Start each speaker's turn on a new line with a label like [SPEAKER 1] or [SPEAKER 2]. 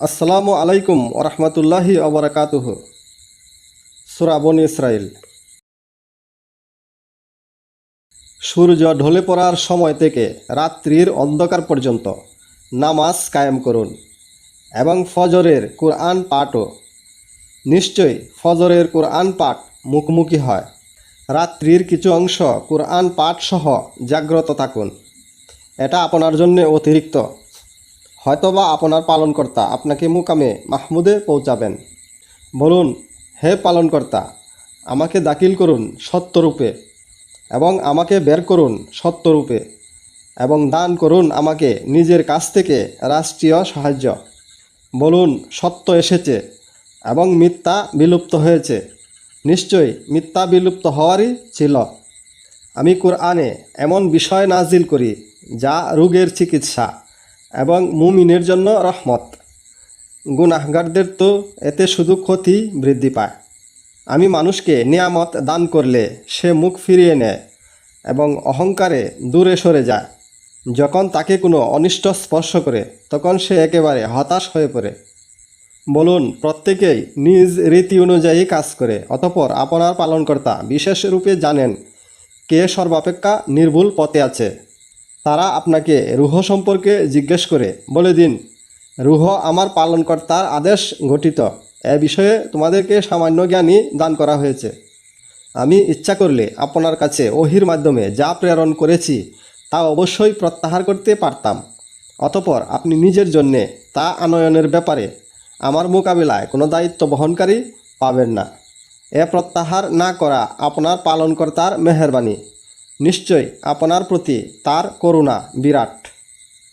[SPEAKER 1] আসসালামু আলাইকুম ওরহমতুল্লাহি অবরাকাতুহ সুরাবন ইসরাইল সূর্য ঢলে পড়ার সময় থেকে রাত্রির অন্ধকার পর্যন্ত নামাজ কায়েম করুন এবং ফজরের কোরআন পাঠও। নিশ্চয়ই ফজরের কোরআন পাঠ মুখোমুখি হয়। রাত্রির কিছু অংশ কোরআন পাঠ সহ জাগ্রত থাকুন। এটা আপনার জন্য অতিরিক্ত। হয়তোবা আপনার পালনকর্তা আপনাকে মুকামে মাহমুদে পৌঁছাবেন। বলুন, হে পালনকর্তা, আমাকে দাখিল করুন সত্যরূপে এবং আমাকে বের করুন সত্যরূপে এবং দান করুন আমাকে নিজের কাছ থেকে রাষ্ট্রীয় সাহায্য। বলুন, সত্য এসেছে এবং মিথ্যা বিলুপ্ত হয়েছে। নিশ্চয়ই মিথ্যা বিলুপ্ত হওয়ারই ছিল। আমি কোরআনে এমন বিষয় নাজিল করি যা রোগের চিকিৎসা। এবং মুমিনের জন্য রহমত। গুনাহগারদের তো এতে শুধু ক্ষতি বৃদ্ধি পায়। আমি মানুষকে নিয়ামত দান করলে সে মুখ ফিরিয়ে নেয় এবং অহংকারে দূরে সরে যায়। যখন তাকে কোনো অনিষ্ট স্পর্শ করে, তখন সে একেবারে হতাশ হয়ে পড়ে। বলুন, প্রত্যেকেই নিজ রীতি অনুযায়ী কাজ করে, অতপর আপনার পালনকর্তা বিশেষ রূপে জানেন কে সর্বাপেক্ষা নির্ভুল পথে আছে। তারা আপনাকে রুহ সম্পর্কে জিজ্ঞেস করে, বলে দিন, রুহ আমার পালনকর্তার আদেশ গঠিত। এ বিষয়ে তোমাদেরকে সামান্য জ্ঞানই দান করা হয়েছে। আমি ইচ্ছা করলে আপনার কাছে ওহির মাধ্যমে যা প্রেরণ করেছি, তা অবশ্যই প্রত্যাহার করতে পারতাম। অতপর আপনি নিজের জন্যে তা আনয়নের ব্যাপারে আমার মোকাবিলায় কোনো দায়িত্ব বহনকারী পাবেন না। এ প্রত্যাহার না করা আপনার পালনকর্তার মেহরবানি। নিশ্চয় আপনার প্রতি তার করুণা বিরাট।